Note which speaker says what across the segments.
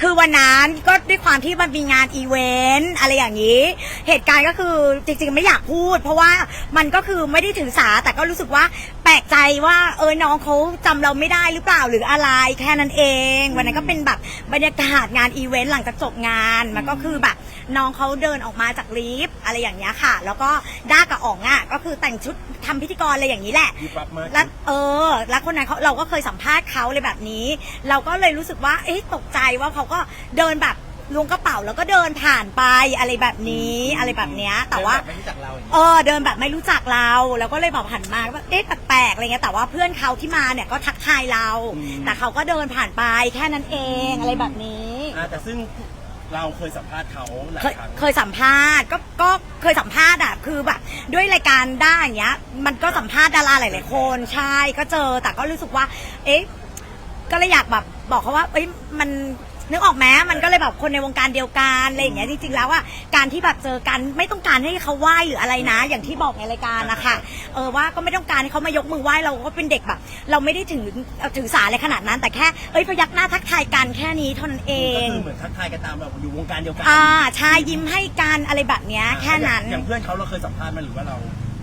Speaker 1: คือวันนั้นก็ด้วยความที่มันมีงานอีเวนต์อะไรอย่างนี้ เหตุการณ์ก็คือจริงๆไม่อยากพูด เพราะว่ามันก็คือไม่ได้ถือสาแต่ก็รู้สึกว่า ปลกใจว่าเออน้องเขาจำเราไม่ได้หรือเปล่าหรืออะไรแค่นั้นเอง วันนั้นก็เป็นแบบบรรยากาศงานอีเวนต์หลังจากจบงานมันก็คือแบบน้องเขาเดินออกมาจากลิฟต์อะไรอย่างเงี้ยค่ะ แล้วก็ด้ากับอ๋องอะก็คือแต่งชุดทำพิธีกรอะไรอย่างนี้แหละ
Speaker 2: ยิบรับมาก
Speaker 1: แล้วเออ แล้วคนนั้นเขาเราก็เคยสัมภาษณ์เขาเลยแบบนี้ เราก็เลยรู้สึกว่า เอ๊ะตกใจว่าเขาก็เดินแบบ ล้วงกระเป๋าแล้วก็เดินผ่านไปอะไรแบบนี้อะไรแบบเนี้ยแต่ว่า
Speaker 2: ไม่รู้จักเราอย่างนี้
Speaker 1: เออเดินแบบไม่รู้จักเราแล้วก็เลยแบบหันมาว่าเอ๊ะแปลกๆอะไรเงี้ยแต่ว่าเพื่อนเขาที่มาเนี่ยก็ทักทายเรา แต่เขาก็เดินผ่านไปแค่นั้นเองอะไรแบบนี้
Speaker 2: อ่าแต่ซึ่งเราเคยสัมภาษณ์เขาหลาย
Speaker 1: เคย
Speaker 2: ครั้ง
Speaker 1: เคยสัมภาษณ์ก็ก็เคยสัมภาษณ์อะคือแบบ ด้วยรายการได้อย่างเงี้ย มันก็สัมภาษณ์ดาราหลายๆคนใช่ก็เจอแต่ก็รู้สึกว่า เอ๊ะก็เลยอยากแบบบอกเขาว่า เอ้ยมัน นึกออกไหมมันก็เลยแบบคนในวงการเดียวกันอะไรอย่างเงี้ยจริงๆแล้วอะการที่แบบเจอกันไม่ต้องการให้เขาไหว้หรืออะไรนะ อย่างที่บอกในรายการนะคะเออว่าก็ไม่ต้องการให้เขามายกมือไหว้เราก็เป็นเด็กแบบ เราไม่ได้ถึงถือสาอะไรขนาดนั้น แต่แค่เอ้ยพยักหน้าทักทายกันแค่นี้เท่านั้นเอ
Speaker 2: ก็
Speaker 1: ง
Speaker 2: คือเหมือนทักทายกันตามแบบอยู่วงการเดียวกั
Speaker 1: อ่าใช่ยิ้มให้กันอะไรแบบเนี้ยแค่นั้น
Speaker 2: อย่างเพื่อนเขาเราเคยสัมภาษณ์มาหรือว่าเรา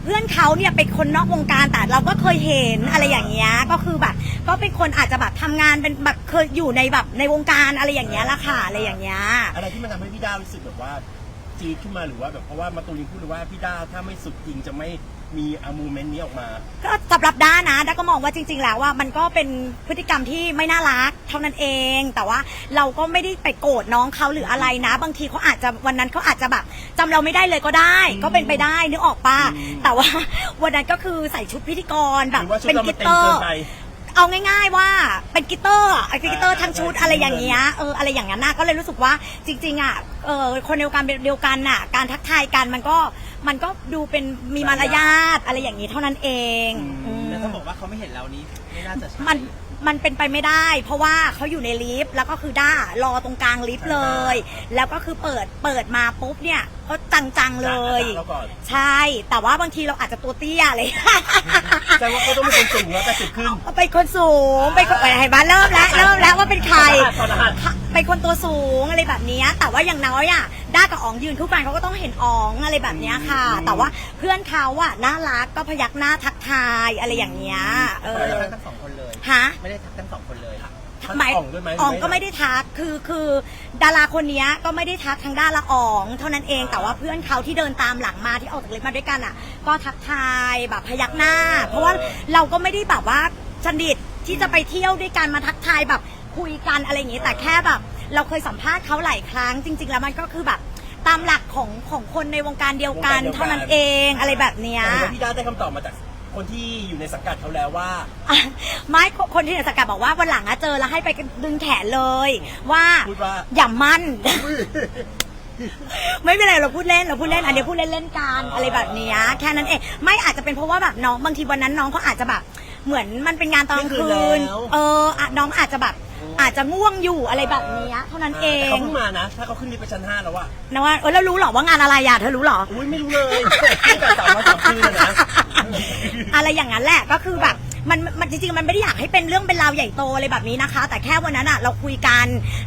Speaker 1: เพื่อนเขาเนี่ยเป็นคนนอกวงการแต่เราก็เคยเห็นอะไรอย่างเงี้ยก็คือแบบ ก็เป็นคนอาจจะแบบทำงานเป็นแบบเคยอยู่ในแบบในวงการอะไรอย่างเงี้ยละค่ะอะไรอย่างเงี้ย
Speaker 2: อะไรที่มันทำให้พี่ด้ารู้สึกแบบว่าจี๊ดขึ้นมาหรือว่าแบบเพราะว่ามาตูนยังพูดเลยว่าพี่ด้าถ้าไม่สุดจริงจะไม่มีอะโมเมนต์นี้ออกมา
Speaker 1: ก็สำหรับด้านะด้าก็มองว่าจริง ๆ แล้วว่ามันก็เป็นพฤติกรรมที่ไม่น่ารักเท่านั้นเอง แต่ว่าเราก็ไม่ได้ไปโกรธน้องเขาหรืออะไรนะ บางทีเขาอาจจะวันนั้นเขาอาจจะแบบ จำเราไม่ได้เลยก็ได้ ก็เป็นไปได้นึกออกปะ
Speaker 2: อืม
Speaker 1: แต่ว่าวันนั้นก็คือใส่ชุดพิธีกรแบ
Speaker 2: ห
Speaker 1: บ
Speaker 2: รือว่าชุด
Speaker 1: เป็น
Speaker 2: เรา
Speaker 1: กิ
Speaker 2: มัน
Speaker 1: ต
Speaker 2: เต็ม
Speaker 1: เตอ
Speaker 2: เกิ
Speaker 1: ร์
Speaker 2: นไป
Speaker 1: เอาง่ายๆว่าเป็นกีตเตอร์อะเป็นกีตเตอร์
Speaker 2: อ่า
Speaker 1: ทั้งชุด
Speaker 2: ใช่
Speaker 1: อะไรอย่างเงี้ยเอออะไรอย่างนั้นน่ะก็เลยรู้สึกว่าจริง ๆอะเออคนเดียวกันเดียวกันน่ะ การทักทายกันมันก็มันก็ดูเป็นมีมารยาทอะไรอย่างนี้เท่านั้นเองอืม
Speaker 3: แต่ถ้าบอกว่าเขาไม่เห็นเรานี้ไม่น่าจะใช่
Speaker 1: มัน มันเป็นไปไม่ได้ เพราะว่าเขาอยู่ในลิฟต์แล้วก็คือด้ารอตรงกลางลิฟต์เลย แล้วก็คือเปิดเปิดมาปุ๊บเนี่ยก็จังๆเลย
Speaker 2: ด่าเราก่อน
Speaker 1: ใช่ แต่ว่าบางทีเราอาจจะตัวเตี้ยเลย
Speaker 2: แสดงว่าเขาต้องเป็นคนสูงแล้วแต่สิบขึ้น
Speaker 1: เป็นคนสูงเป็นคนเห็นบ้านเริ่มแล้วเริ่มแล้วว่าเป็นใคร
Speaker 2: ถอดรหัส
Speaker 1: เป็นคนตัวสูงอะไรแบบเนี้ยแต่ว่าอย่างน้อยอะด้ากับอ๋องยืนคู่กันเขาก็ต้องเห็นอ๋องอะไรแบบเนี้ยค่ะ
Speaker 2: อืม
Speaker 1: แต่ว่าเพื่อนเขาอะน่ารักก็พยักหน้าทักทายอะไรอย่างเงี้ยเอ
Speaker 3: ไม่ได้
Speaker 1: อ
Speaker 3: ทักทั้งสองคนเลย
Speaker 1: ฮะ
Speaker 3: ไม่ได้ทักทั้งสองคนเลย
Speaker 2: ทัก
Speaker 1: หมาย
Speaker 2: อ่องด้วยไหม
Speaker 1: อ๋องก็ไม่ได้ทักคือคือดาราคนเนี้ยก็ไม่ได้ทักทางด้านละอ๋อง เท่านั้นเองแต่ว่าเพื่อนเขาที่เดินตามหลังมาที่ออกจากลิฟต์มาด้วยกันอะ ก็ทักทายแบบพยักหน้า เพราะว่าเราก็ไม่ได้แบบว่าสนิทที่จะไปเที่ยวด้วยกันมาทักทายแบบคุยกันอะไรอย่างงี้แต่แค่แบบ เราเคยสัมภาษณ์เขาหลายครั้งจริง ๆ แล้วมันก็คือแบบตามหลักของของคนในวงการเดียวกัน เท่านั้นเองอะไรแบบเนี้ย
Speaker 2: แต่ว่าพี่ด้าได้คำตอบมาจาก คนที่อยู่ในสังกัดเขาแล้วว่า
Speaker 1: อะไม่คนที่ในสกัดบอกว่าวันหลังอะเจอแล้วให้ไปดึงแขนเลย ว่า
Speaker 2: พูดว่า
Speaker 1: อย่ามั่น ไม่เป็นไรเราพูดเล่นเราพูดเล่นอันนี้พูดเล่นเล่นๆกันอะไรแบบเนี้ยแค่นั้นเองไม่อาจจะเป็นเพราะว่าแบบน้องบางทีวันนั้นน้องเขาอาจจะแบบ เหมือนมันเป็นงานตอนกลางคื
Speaker 2: เที่ยงคื
Speaker 1: น
Speaker 2: นแล้ว
Speaker 1: เอออะน้องอาจจะแบบ อาจจะง่วงอยู่อะไรแบบเนี้ยเท่านั้นเอ
Speaker 2: แต่
Speaker 1: ง
Speaker 2: เขาเพิ่งมานะ ถ้าเขาขึ้นลิฟต์ไปชั้นห้าแล้วอะ
Speaker 1: นะว่าเออแล้วรู้เหรอว่างานอะไรอะเธอรู้เหรอ
Speaker 2: อุ้ยไม่รู้เลยตั้งแต่สาม วันสามคืนเลยนะ
Speaker 1: อะไรอย่างนั้นแหละก็คือแบบ มันมันจริงๆมันไม่ได้อยากให้เป็นเรื่องเป็นราวใหญ่โตอะไรแบบนี้นะคะ แต่แค่วันนั้นอะเราคุยกัน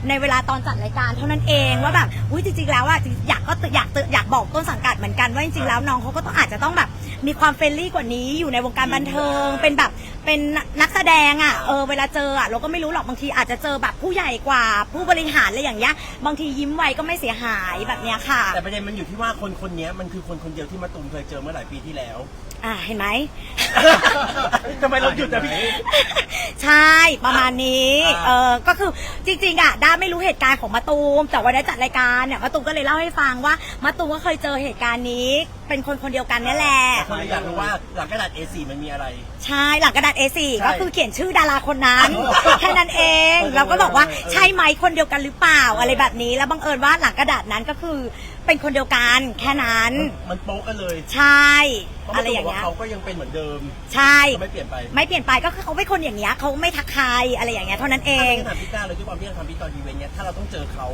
Speaker 1: ในเวลาตอนจัดรายการเท่านั้นเองว่าแบบอุ้ยจริงๆแล้วอะอยากก็อยากอยากบอกต้นสังกัดเหมือนกันว่าจริงๆแล้วน้องเขาก็ต้องอาจจะต้องแบบมีความเฟรนลี่กว่านี้อยู่ในวงการบันเทิง เป็นแบบเป็นนักแสดงอะเออเวลาเจออะเราก็ไม่รู้หรอกบางทีอาจจะเจอแบบผู้ใหญ่กว่าผู้บริหารอะไรอย่างเงี้ยบางทียิ้มไว้ก็ไม่เสียหายแบบเนี้ยค่ะ
Speaker 2: แต่ประเด็นมันอยู่ที่ว่าคนคนนี้มันคือคนคนเดียวที่มาตูมเคยเจอเมื่อหลายปีที่แล้ว
Speaker 1: อ่าเห็นไหม
Speaker 2: ทำไมเราหยุดอะพี่
Speaker 1: ใช่ประมาณนี้
Speaker 2: อ่า
Speaker 1: เออก็คือจริงๆอะด้าไม่รู้เหตุการณ์ของมะตูม แต่วันได้จัดรายการเนี่ยมะตูมก็เลยเล่าให้ฟังว่ามะตูมก็เคยเจอเหตุการณ์นี้ เป็นคนคนเดียวกันเนี่ยแหละ
Speaker 2: แต่คนเลยอยากรู้ว่าหลังกระดาษ A4 มันมีอะไร
Speaker 1: ใช่หลังกระดาษ A4
Speaker 2: ใช่
Speaker 1: ก็คือเขียนชื่อดาราคนนั้น
Speaker 2: อ๋อ
Speaker 1: แค่นั้นเอง
Speaker 2: เออ
Speaker 1: เราก็บอกว่า
Speaker 2: เออ
Speaker 1: ใช่ไหมคนเดียวกันหรือเปล่าอะไรแบบนี้ แล้วบังเอิญว่าหลังกระดาษนั้นก็คือ เป็นคนเดียวกันแค่นั้น
Speaker 2: มันโป๊กกันเลย
Speaker 1: ใช่
Speaker 2: เพราะ
Speaker 1: อะ
Speaker 2: มัน
Speaker 1: ไรอย่าง
Speaker 2: ว่า
Speaker 1: เงี้ย
Speaker 2: เขาก็ยังเป็นเหมือนเดิม
Speaker 1: ใช่
Speaker 2: เขาไม่เปลี่ยนไป
Speaker 1: ไม่เปลี่ยนไปก็คือเขาเป็นคนอย่างเงี้ยเขาไม่ทักใครอะไรอย่างเงี้ยเท่านั้นเอง
Speaker 2: ถ้าไม่ถามพี่ก้าเลยด้วยความที่เราทำพี่ตอนอีเวนต์เนี้ยถ้าเราต้องเจอเขา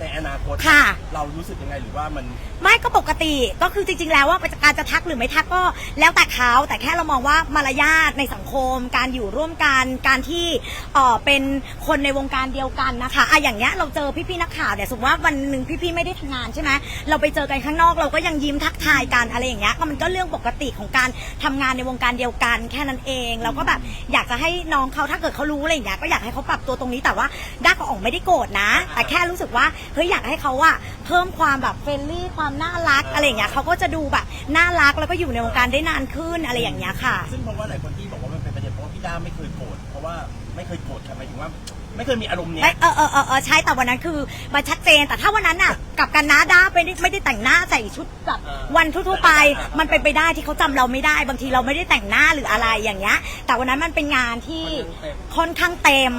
Speaker 2: ในอนาคต
Speaker 1: ค่ะ
Speaker 2: เรารู้สึกยังไงหรือว่ามัน
Speaker 1: ไม่ก็ปกติก็คือจริง ๆ แล้วว่าการจะทักหรือไม่ทักก็แล้วแต่เขาแต่แค่เรามองว่ามารยาทในสังคม การอยู่ร่วมกันการที่เออเป็นคนในวงการเดียวกันนะคะอะอย่างเงี้ยเราเจอพี่ๆนักข่าวเนี่ยสมมติว่าวันหนึ่งพี่ๆไม่ได้ทำงานใช่ไหมเราไปเจอกันข้างนอกเราก็ยังยิ้มทักทายกันอะไรอย่างเงี้ยก็มันก็เรื่องปกติของการทำงานในวงการเดียวกันแค่นั้นเองเราก็แบบอยากจะให้น้องเขาถ้าเกิดเขารู้อะไรอย่างเงี้ยก็อยากให้เขาปรับตัวตรงนี้แต่ว่าด้ากับอ๋องไม่ได้โกรธนะ แต่แค่รู้สึกว่าเฮ้ยอยากให้เขาอะเพิ่มความแบบเฟรนลี่ความน่ารักอะไรอย่างเงี้ยเขาก็จะดูแบบน่ารักแล้วก็อยู่ในวงการได้นานขึ้นอะไรอย่างเงี้ยค่ะ
Speaker 2: ซึ่งเพราะว่าหลายคนที่บอกว่ามันเป็นประเด็นเพราะว่าพี่ด้าไม่เคยโกรธเพราะว่าไม่เคยโกรธค่ะหมายถึงว่า ไม่เคยมีอารมณ์เนี้
Speaker 1: เอ้
Speaker 2: ย
Speaker 1: ยเออเออเออเออใช่แต่วันนั้นคือมันชัดเจนแต่ถ้าวันนั้นน่ะกลับกันนะด้าไม่ได้ไม่ได้แต่งหน้าใส่ชุดแบบวันทั่วๆไป มันเป็นไปได้ที่เขาจำเราไม่ได้บางทีเราไม่ได้แต่งหน้าหรืออะไรอย่างเงี้ย แต่วันนั้นมันเป็นงานที่ค่อนข้างเต็ม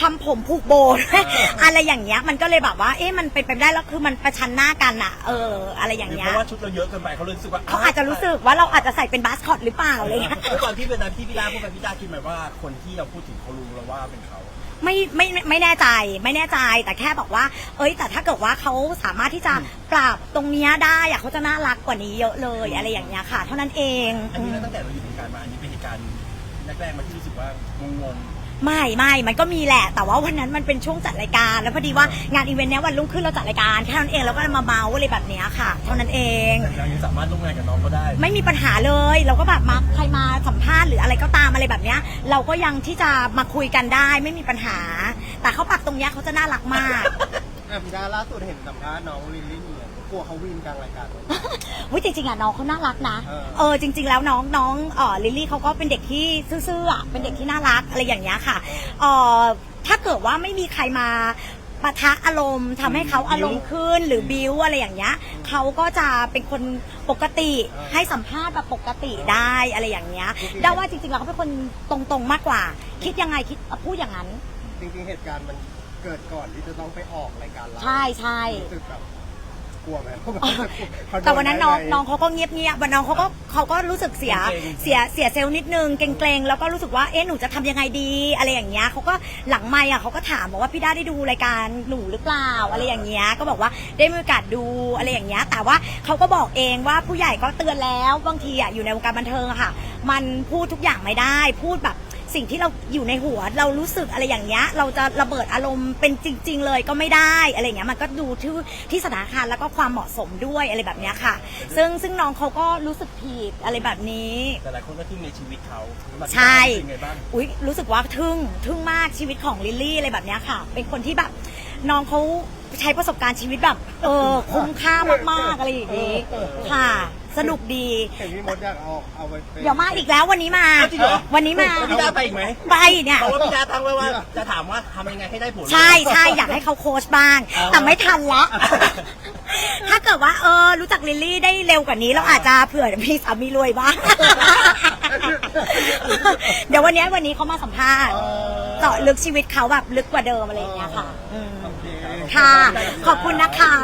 Speaker 1: ทำผมผูกโบด้วยอะไรอย่างเงี้ยมันก็เลยแบบว่าเอ๊ะมันเป็นไปไม่ได้แล้วคือมันประชันหน้ากันอะเออ อะไรอย่าง
Speaker 2: หรือ
Speaker 1: เงี้
Speaker 2: เพ
Speaker 1: ย
Speaker 2: ราะว่าชุดเราเยอะเกินไปเขาเลยรู้สึกว่า
Speaker 1: เขาอาจจะรู้สึกว่าเราอาจจะใส่เป็นบาสคอตหรือเปล่าอะไรเงี้ย
Speaker 2: ด้วยความที่เป็นนั้นที่พี่ด้าพูดไปพี่ด้าคิดไหมว่าคนที่เราพูดถึงเขารู้แล้วว่าเป็นเขา
Speaker 1: ไม่ไม่ไม่แน่ใจไม่แน่ใจแต่แค่บอกว่า เอ้ย แต่ถ้าเกิดว่าเขาสามารถที่จะปรับตรงเนี้ยได้อะเขาจะน่ารักกว่านี้เยอะเลยอะไรอย่างเงี้ยค่ะ เท่านั้นเอง
Speaker 2: อันนี้
Speaker 1: อืม
Speaker 2: ตั้งแต่เราอยู่ในวงการมาอันนี้เป็นเหตุการณ์แรกๆมาที่รู้สึกว่างง
Speaker 1: ไม่ไม่มันก็มีแหละ แต่ว่าวันนั้นมันเป็นช่วงจัดรายการ แล้วพอดีว่างานอีเวนต์เนี้ยวันรุ่งขึ้นเราจัดรายการแค่นั้นเองแล้วก็มาเมาส์อะไรแบบเนี้ยค่ะ เท่านั้นเอง
Speaker 2: ๆแต่เรายังสามารถร่วมงานกับน้องเขาได้
Speaker 1: ไม่มีปัญหาเลย เราก็แบบมาใครมาสัมภาษณ์หรืออะไรก็ตามอะไรแบบเนี้ย เราก็ยังที่จะมาคุยกันได้ไม่มีปัญหา แต่เขาปรับตรงเนี้ยเขาจะน่ารักมาก
Speaker 4: อะพี่ดาล่าสุดเห็นสัมภาษณ์น้องลิลลี่เนี่ยกลัวเขาวินกลางรายการ
Speaker 1: วิจริงๆอะน้องเขาน่ารักนะ
Speaker 4: เออ
Speaker 1: เออจริง ๆ แล้วน้องน้องเออลิลลี่เขาก็เป็นเด็กที่ซื่อๆอะเป็นเด็กที่น่ารักอะไรอย่างเงี้ยค่ะเออถ้าเกิดว่าไม่มีใครมาปะทะอารมณ์ทำให้เขาอารมณ์ขึ้นหรือบิ้วอะไรอย่างเงี้ยเขาก็จะเป็นคนปกติให้สัมภาษณ์แบบปกติได้อะไรอย่างเงี้ยเดาว่าจริงๆแล้วเขาเป็นคนตรงๆมากกว่า คิดยังไงคิดพูดอย่างนั้น
Speaker 4: จริงๆเหตุการณ์มัน เกิดก่อนที่จะต้องไปออกรายการเรา
Speaker 1: ใช่ใช่
Speaker 4: รู้สึกแบบกลัวไหม
Speaker 1: แต่วันนั้นน้อง
Speaker 4: เขาโด
Speaker 1: น้องเขาก็เงียบเงียบๆวันน้องเขาก็เขาก็รู้สึกเสีย
Speaker 2: เกรงๆ
Speaker 1: เสียเสียเซลล์นิดนึงเกรงๆแล้วก็รู้สึกว่าเอ๊ะหนูจะทำยังไงดีอะไรอย่างเงี้ยเขาก็หลังไม่อะเขาก็ถามบอกว่าพี่ด้าได้ดูรายการหนูหรือเปล่าอะไรอย่างเงี้ยก็บอกว่าได้มีโอกาสดูอะไรอย่างเงี้ยแต่ว่าเขาก็บอกเองว่าผู้ใหญ่ก็เตือนแล้วบางทีอะอยู่ในวงการบันเทิงอะค่ะ มันพูดทุกอย่างไม่ได้ พูดแบบ สิ่งที่เราอยู่ในหัวเรารู้สึกอะไรอย่างเงี้ยเราจะระเบิดอารมณ์เป็นจริง ๆ เลยก็ไม่ได้อะไรอย่างเงี้ยมันก็ดูที่ที่สถานการณ์แล้วก็ความเหมาะสมด้วยอะไรแบบเนี้ยค่ะ ซึ่งซึ่งน้องเขาก็รู้สึกผิดอะไรแบบนี้
Speaker 2: แต่หลายคนก็ทึ่งในชีวิตเขา
Speaker 1: ใช่
Speaker 2: รู้สึกไงบ้าง
Speaker 1: อุ๊ยรู้สึกว่าทึ่งทึ่งมากชีวิตของลิลลี่อะไรแบบเนี้ยค่ะ เป็นคนที่แบบน้องเขาใช้ประสบการณ์ชีวิตแบบ เออคุ้มค่ามากๆอะไรอย่างงี้ค่ะ สนุกดี
Speaker 4: เห็นพี่มดอยากเอาเอาไปป็น
Speaker 1: เดี๋ยวมาอีกแล้ววันนี้มา
Speaker 2: อ้าวจริงเหรอ
Speaker 1: วันนี้มา
Speaker 2: แล้วพี่ด้าไปอีกไหม
Speaker 1: ไปเนี่ย
Speaker 2: เพราะว่าพี่ด้าตั้งไว้ว่าจะถามว่าทำยังไงให้ได้ผล
Speaker 1: ใช่ใช่อยากให้เขาโค้ชบ้าง
Speaker 2: เอา
Speaker 1: แต่ไม่ทันละ ถ้าเกิดว่าเออรู้จักลิลลี่ได้เร็วกว่านี้เราอาจจะเผื่อพี่สามีรวยบ้าง เดี๋ยววันนี้วันนี้เขามาสัมภาษณ์เจาะลึกชีวิตเขาแบบลึกกว่าเดิมอะไรอย่างเงี้ยค่ะอืม
Speaker 4: โอเค
Speaker 1: ค่ะ ขอบคุณนะคะ